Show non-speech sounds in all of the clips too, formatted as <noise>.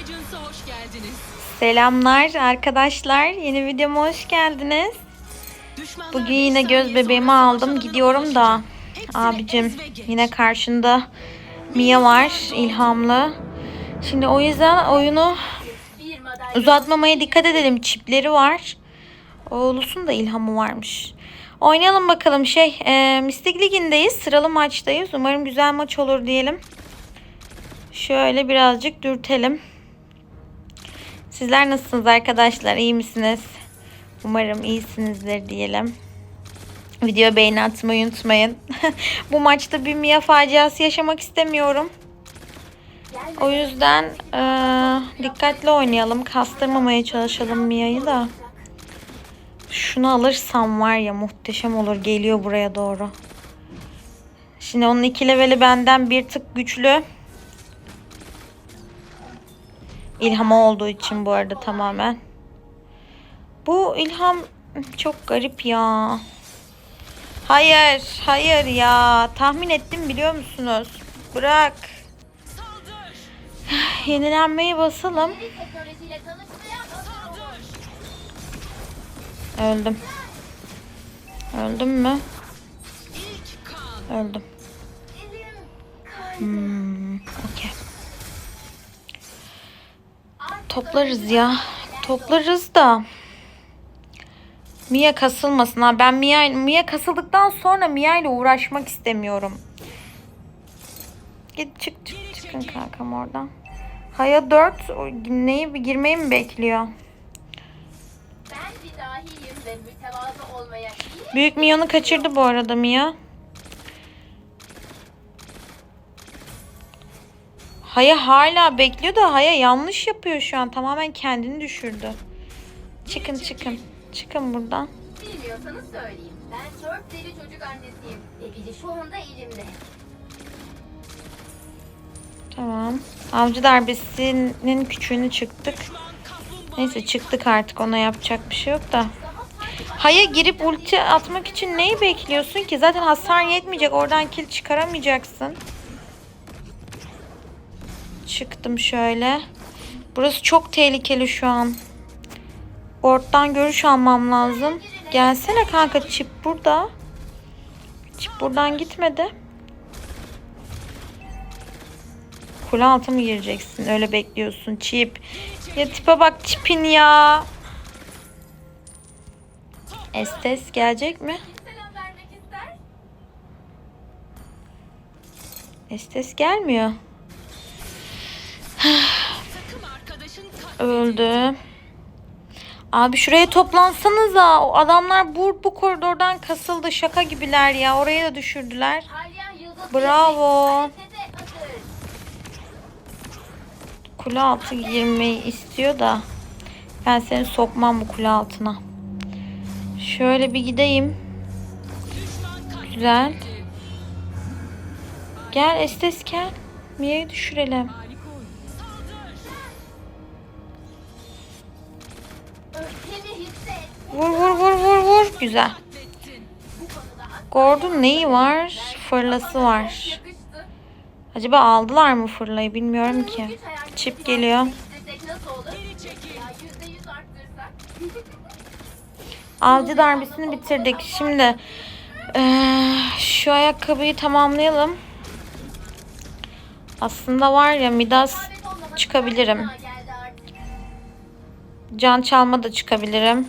Legends'a hoş geldiniz. Selamlar arkadaşlar. Yeni videoma hoş geldiniz. Düşmanlar Bugün yine göz bebeğimi aldım. Gidiyorum da. Abicim yine karşında Mia var. ilhamlı. Şimdi o yüzden oyunu uzatmamaya dikkat edelim. Çipleri var. Oğlusun da ilhamı varmış. Oynayalım bakalım şey. E, Mistik Ligi'ndeyiz. Sıralı maçtayız. Umarım güzel maç olur diyelim. Şöyle birazcık dürtelim. Sizler nasılsınız arkadaşlar? İyi misiniz? Umarım iyisinizdir diyelim. Video beğeni atmayı unutmayın. <laughs> Bu maçta bir Mia faciası yaşamak istemiyorum. O yüzden eee, dikkatli oynayalım. Kastırmamaya çalışalım Mia'yı da. Şunu alırsam var ya muhteşem olur. Geliyor buraya doğru. Şimdi onun iki leveli benden bir tık güçlü. İlham olduğu için bu arada tamamen. Bu ilham çok garip ya. Hayır, hayır ya. Tahmin ettim biliyor musunuz? Bırak. <sighs> Yenilenmeyi basalım. Öldüm. Öldüm mü? Öldüm. Hmm, okey. Toplarız ya. Toplarız da. Mia kasılmasın ha. Ben Mia, Mia kasıldıktan sonra Mia ile uğraşmak istemiyorum. Git çık çık çıkın kankam oradan. Haya 4 o neyi bir girmeyi mi bekliyor? Ben bir dahiyim ve mütevazı olmaya iyi. Büyük Mia'nı kaçırdı bu arada Mia. Haya hala bekliyor da Haya yanlış yapıyor şu an. Tamamen kendini düşürdü. Çıkın çıkın. Çıkın buradan. Bilmiyorsanız söyleyeyim. Ben dört deli çocuk annesiyim. Ve biri şu anda elimde. Tamam. Avcı darbesinin küçüğünü çıktık. Neyse çıktık artık ona yapacak bir şey yok da. Haya girip ulti atmak için neyi bekliyorsun ki? Zaten hasar yetmeyecek. Oradan kill çıkaramayacaksın. Çıktım şöyle. Burası çok tehlikeli şu an. Ortadan görüş almam lazım. Gelsene kanka çip burada. Çip buradan gitmedi. Kule altı mı gireceksin? Öyle bekliyorsun çip. Ya tipe bak çipin ya. Estes gelecek mi? Estes gelmiyor. Öldü. Abi şuraya toplansanıza. O adamlar bu, bu koridordan kasıldı. Şaka gibiler ya. Oraya da düşürdüler. Bravo. Kule altı girmeyi istiyor da. Ben seni sokmam bu kule altına. Şöyle bir gideyim. Güzel. Gel Estes gel. Mia'yı düşürelim. Vur vur vur vur vur. Güzel. Gordon neyi var? Fırlası var. Acaba aldılar mı fırlayı bilmiyorum ki. Çip geliyor. Avcı darbesini bitirdik. Şimdi eee, şu ayakkabıyı tamamlayalım. Aslında var ya Midas çıkabilirim. Can çalma da çıkabilirim.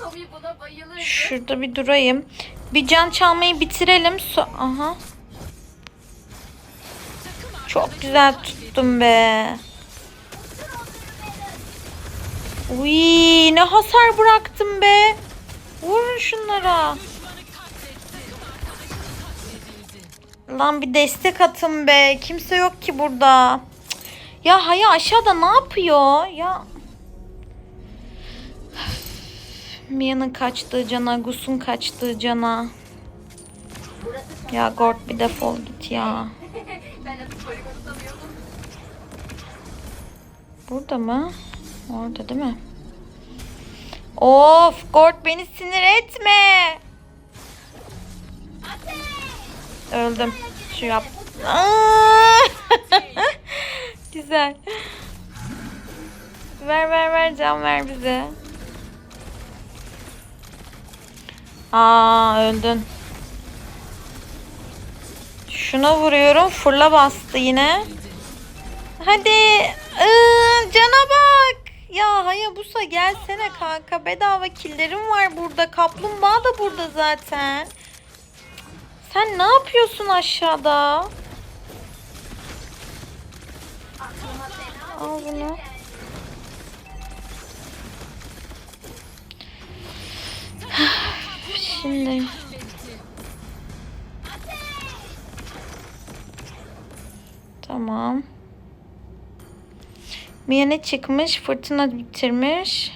Tommy buna bayılırdı. Şurada bir durayım. Bir can çalmayı bitirelim. So Aha. Çok güzel tuttum be. Uy, ne hasar bıraktım be. Vurun şunlara. Lan bir destek atın be. Kimse yok ki burada. Ya Haya aşağıda ne yapıyor? Ya. Mia'nın kaçtığı cana, Gus'un kaçtığı cana. Ya Gord bir defol git ya. Burada mı? Orada değil mi? Of Gord beni sinir etme. Öldüm. Şu yap. <laughs> Güzel. Ver ver ver can ver bize. Aa öldün. Şuna vuruyorum. Fırla bastı yine. Hadi. Iı, cana bak. Ya Hayabusa gelsene kanka. Bedava killerim var burada. Kaplumbağa da burada zaten. Sen ne yapıyorsun aşağıda? Al bunu. Şimdi Tamam. Mia ne çıkmış? Fırtına bitirmiş.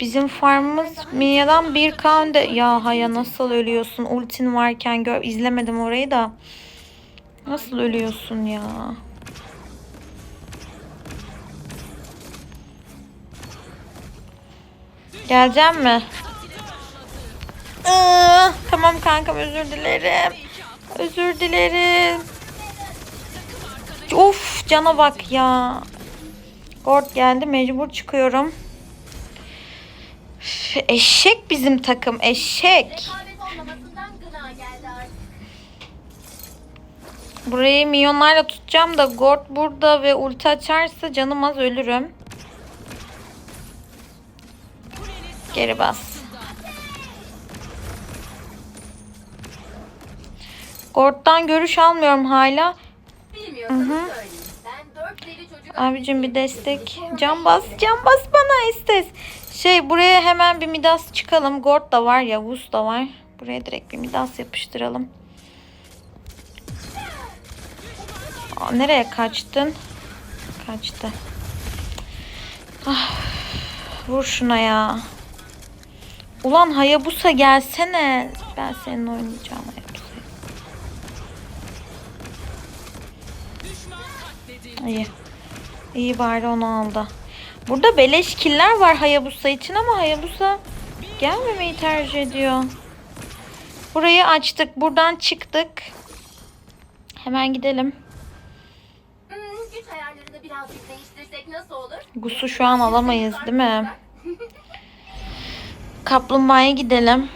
Bizim farmımız Mia'dan bir k önde. Ya Haya nasıl ölüyorsun? Ultin varken gör izlemedim orayı da. Nasıl ölüyorsun ya? Geleceğim mi? Tamam kankam özür dilerim. Özür dilerim. Of cana bak ya. Gord geldi mecbur çıkıyorum. Eşek bizim takım eşek. Burayı milyonlarla tutacağım da Gord burada ve ulti açarsa canım az ölürüm. Geri bas. Gord'dan görüş almıyorum hala. Bilmiyorsanız Hı hı. söyleyeyim. Ben dört deli çocuk Abicim bir destek. Can bas, can bas bana istes. Şey buraya hemen bir Midas çıkalım. Gord da var ya, Wus da var. Buraya direkt bir Midas yapıştıralım. Aa, nereye kaçtın? Kaçtı. Ah, vur şuna ya. Ulan Hayabusa gelsene. Ben senin oynayacağım İyi. İyi bari onu aldı. Burada beleş killer var Hayabusa için ama Hayabusa gelmemeyi tercih ediyor. Burayı açtık. Buradan çıktık. Hemen gidelim. Hmm? Gus'u şu an alamayız değil mi? <laughs> Kaplumbağaya gidelim.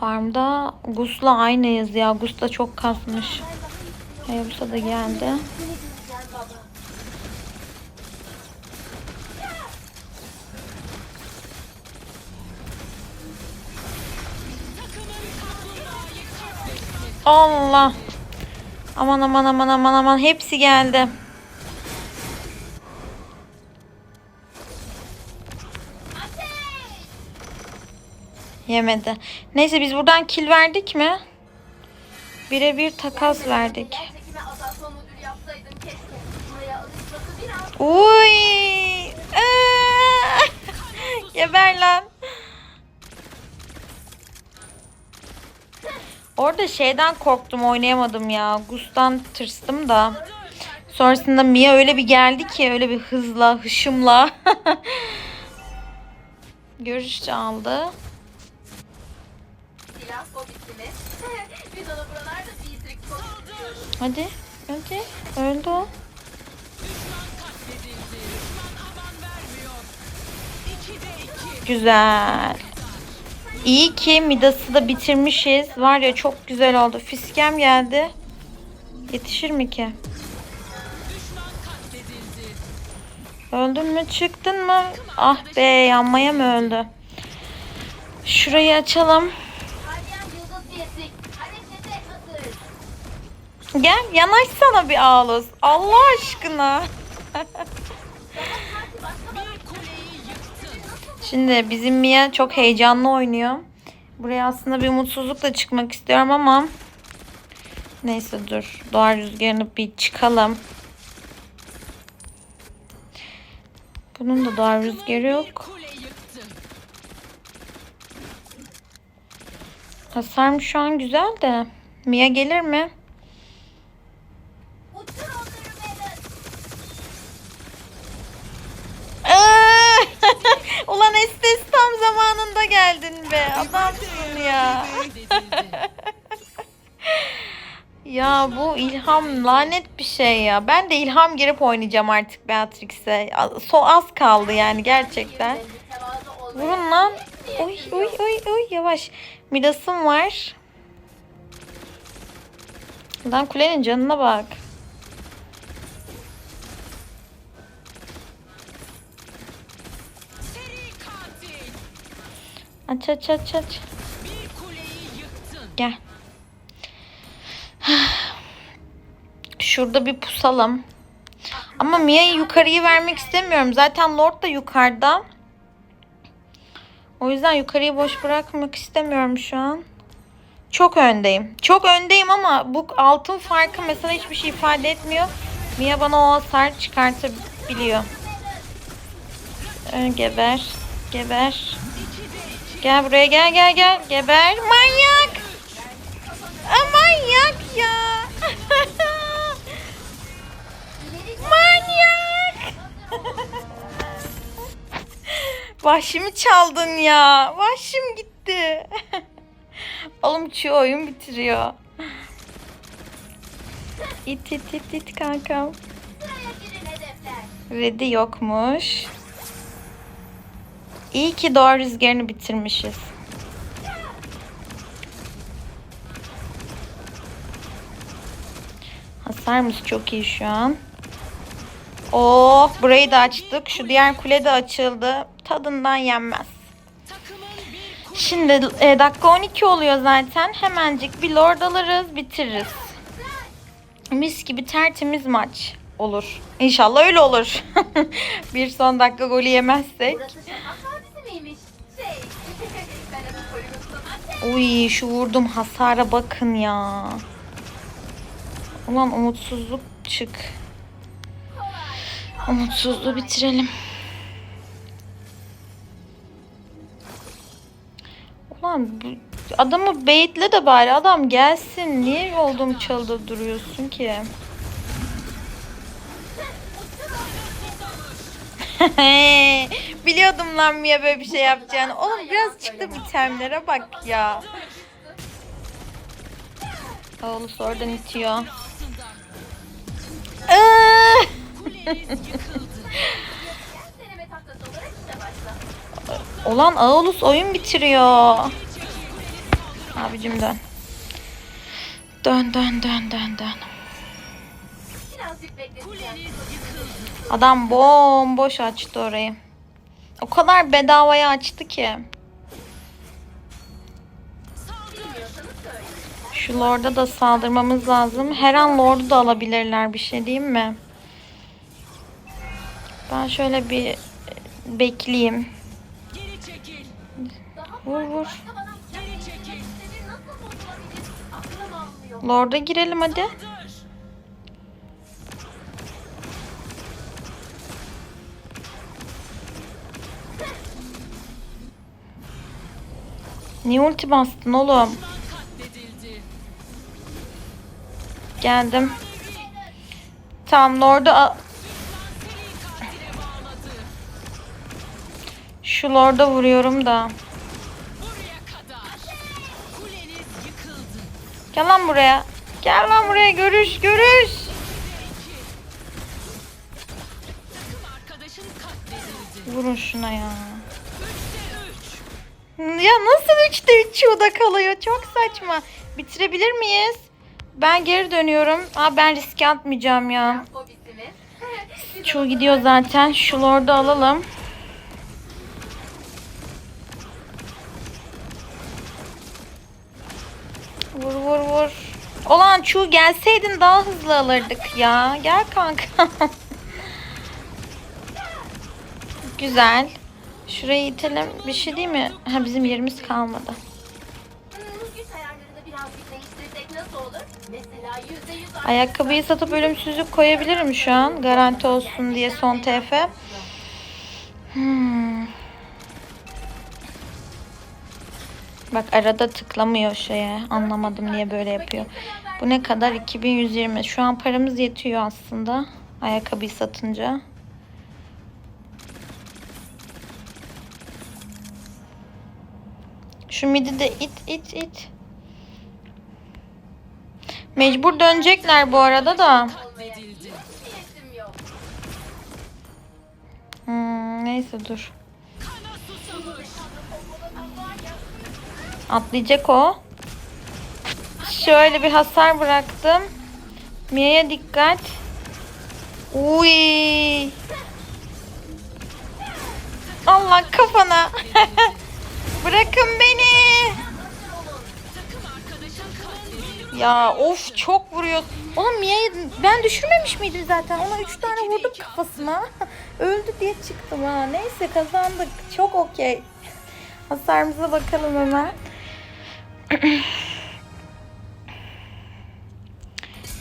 Farmda Gus'la aynıyız ya. Gus da çok kasmış. Hayabusa da geldi. Allah. Aman aman aman aman aman hepsi geldi. Yemedi. Neyse biz buradan kill verdik mi? Birebir takas verdik. Uy! Aa! <laughs> Geber lan. Orada şeyden korktum oynayamadım ya. Gus'tan tırstım da. Sonrasında Mia öyle bir geldi ki öyle bir hızla, hışımla. <laughs> Görüş aldı. <laughs> Hadi. Hadi. Öldü o. Güzel. İyi ki Midas'ı da bitirmişiz. Var ya çok güzel oldu. Fiskem geldi. Yetişir mi ki? Öldün mü? Çıktın mı? Ah be yanmaya mı öldü? Şurayı açalım. Gel yanaşsana bir Ağlos. Allah aşkına. Şimdi bizim Mia çok heyecanlı oynuyor. Buraya aslında bir mutsuzlukla çıkmak istiyorum ama neyse dur. Doğa rüzgarını bir çıkalım. Bunun da doğa rüzgarı yok. kule yıktı. Hasarım şu an güzel de. Mia gelir mi? <laughs> Ulan Estes tam zamanında geldin be. Adamsın ya. Katledildi. <laughs> Ya bu ilham lanet bir şey ya. Ben de ilham girip oynayacağım artık Beatrix'e. So az kaldı yani gerçekten. Vurun lan. Oy oy oy oy yavaş. Midas'ım var. Lan kulenin canına bak. Aç aç aç aç. Gel. <sighs> Şurada bir pusalım. Ama Mia'yı yukarıyı vermek istemiyorum. Zaten Lord da yukarıda. O yüzden yukarıyı boş bırakmak istemiyorum şu an. Çok öndeyim. Çok öndeyim ama bu altın farkı mesela hiçbir şey ifade etmiyor. Mia bana o hasar çıkartabiliyor. Ee, geber. Geber. Gel buraya gel gel gel. Geber. Manyak. Aa, manyak ya. <laughs> manyak. <laughs> Vahşimi çaldın ya. Vahşim gitti. <laughs> Oğlum şu oyun bitiriyor. İt it it it kankam. Red'i yokmuş. İyi ki doğa rüzgarını bitirmişiz. Hasarımız çok iyi şu an. Oh burayı da açtık. Şu diğer kule de açıldı. Tadından yenmez. Şimdi e, dakika 12 oluyor zaten. Hemencik bir lord alırız bitiririz. Mis gibi tertemiz maç olur. İnşallah öyle olur. <laughs> bir son dakika golü yemezsek. Uy şu vurdum hasara bakın ya. Ulan umutsuzluk çık. Umutsuzluğu bitirelim. Ulan bu adamı baitle de bari adam gelsin. Niye olduğum çalıda duruyorsun ki? <laughs> Biliyordum lan Mia böyle bir şey yapacağını. Oğlum biraz çıktı itemlere bak ya. Oğlus oradan itiyor. <laughs> <laughs> Olan Ağulus oyun bitiriyor. Abicim dön. Dön dön dön dön dön. Adam bomboş açtı orayı. O kadar bedavaya açtı ki. Şu Lord'a da saldırmamız lazım. Her an Lord'u da alabilirler bir şey diyeyim mi? Ben şöyle bir bekleyeyim. Aklım almıyor. Lord'a girelim hadi. Niye ulti bastın oğlum? Geldim. Tamam Lord'u a- Düşman seri katile bağladı. şu Lord'a vuruyorum da. Lan buraya. Gel lan buraya görüş görüş. Vurun şuna ya. Ya nasıl 3'te 3 da kalıyor? Çok saçma. Bitirebilir miyiz? Ben geri dönüyorum. Aa ben riske atmayacağım ya. Çoğu gidiyor zaten. Şu Lord'u alalım. Çuğ gelseydin daha hızlı alırdık ya. Gel kanka. <laughs> Güzel. Şurayı itelim. Bir şey değil mi? Ha bizim yerimiz kalmadı. Ayakkabıyı satıp ölümsüzlük koyabilirim şu an. Garanti olsun diye son TF. Hmm. Bak arada tıklamıyor şeye. Anlamadım niye böyle yapıyor. Bu ne kadar? 2120. Şu an paramız yetiyor aslında. Ayakkabıyı satınca. Şu midi de it it it. Mecbur dönecekler bu arada da. Hmm, neyse dur. Atlayacak o. Şöyle bir hasar bıraktım. Mia'ya dikkat. Uy. Allah kafana. <laughs> Bırakın beni. Ya of çok vuruyor. Oğlum Mia'yı ben düşürmemiş miydim zaten? Ona 3 tane vurdum kafasına. <laughs> Öldü diye çıktım ha. Neyse kazandık. Çok okey. Hasarımıza bakalım hemen.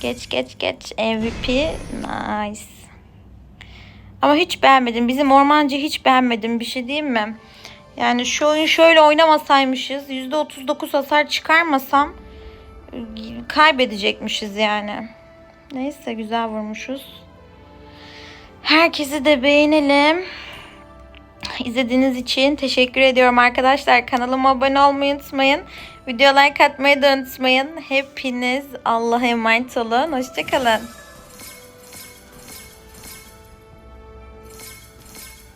Geç geç geç. MVP. Nice. Ama hiç beğenmedim. Bizim ormancı hiç beğenmedim. Bir şey diyeyim mi? Yani şu oyun şöyle oynamasaymışız. %39 hasar çıkarmasam kaybedecekmişiz yani. Neyse güzel vurmuşuz. Herkesi de beğenelim. İzlediğiniz için teşekkür ediyorum arkadaşlar. Kanalıma abone olmayı unutmayın. Video like atmayı da unutmayın. Hepiniz Allah'a emanet olun. Hoşçakalın.